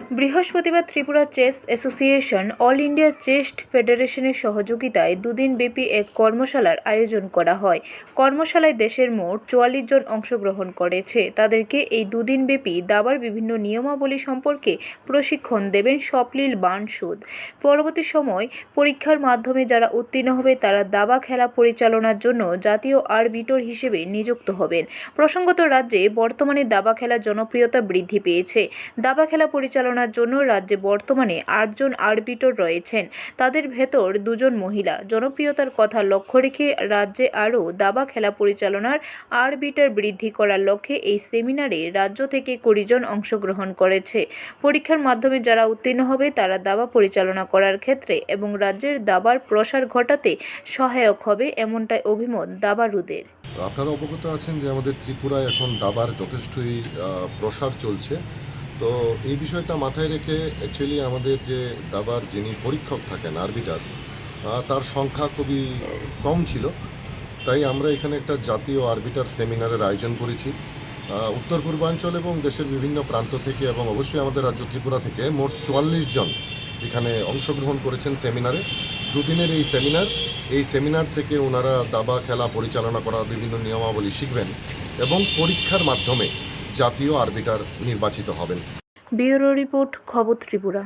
বৃহস্পতিবার Tripura chess association all India chess ফেডারেশনের সহযোগিতায় দুদিন ব্যাপী এক কর্মশালার আয়োজন করা হয়। কর্মশালায় দেশের মোট চুয়াল্লিশ জন অংশগ্রহণ করেছে। তাদেরকে এই দুদিন ব্যাপী দাবার বিভিন্ন নিয়মাবলী সম্পর্কে প্রশিক্ষণ দেবেন স্বপ্নীল বানসুদ। পরবর্তী সময় পরীক্ষার মাধ্যমে যারা উত্তীর্ণ হবে, তারা দাবা খেলা পরিচালনার জন্য জাতীয় আরবিটর হিসেবে নিযুক্ত হবেন। প্রসঙ্গত, রাজ্যে বর্তমানে দাবা খেলার জনপ্রিয়তা বৃদ্ধি পেয়েছে। দাবা খেলা পরিচালনার জন্য রাজ্যে বর্তমানে আটজন আরবিটর রয়েছেন। তাদের ভেতর দুজন মহিলা। জনপ্রিয়তার কথা লক্ষ্য রেখে রাজ্যে আরও দাবা খেলা পরিচালনার আরবিটার বৃদ্ধি করার লক্ষ্যে এই সেমিনারে রাজ্য থেকে কুড়িজন অংশগ্রহণ করেছে। পরীক্ষার মাধ্যমে যারা উত্তীর্ণ হবে, তারা দাবা পরিচালনা করার ক্ষেত্রে এবং রাজ্যের দাবার প্রসার ঘটাতে সহায়ক হবে এমনটাই অভিমত দাবারুদের। আপনারা অবগত আছেন যে আমাদের ত্রিপুরায় এখন দাবার যথেষ্টই প্রসার চলছে। তো এই বিষয়টা মাথায় রেখে অ্যাকচুয়ালি আমাদের যে দাবার যিনি পরীক্ষক থাকেন আরবিটার তার সংখ্যা খুবই কম ছিল। তাই আমরা এখানে একটা জাতীয় আরবিটার সেমিনারের আয়োজন করেছি। উত্তর পূর্বাঞ্চল এবং দেশের বিভিন্ন প্রান্ত থেকে এবং অবশ্যই আমাদের রাজ্য ত্রিপুরা থেকে মোট চুয়াল্লিশ জন এখানে অংশগ্রহণ করেছেন সেমিনারে দুদিনের এই সেমিনার এই সেমিনার থেকে ওনারা দাবা, খেলা পরিচালনা করার বিভিন্ন নিয়মাবলী শিখবেন এবং পরীক্ষার মাধ্যমে জাতীয় আরবিটার নির্বাচিত হবেন। ব্যুরো রিপোর্ট খবর ত্রিপুরা।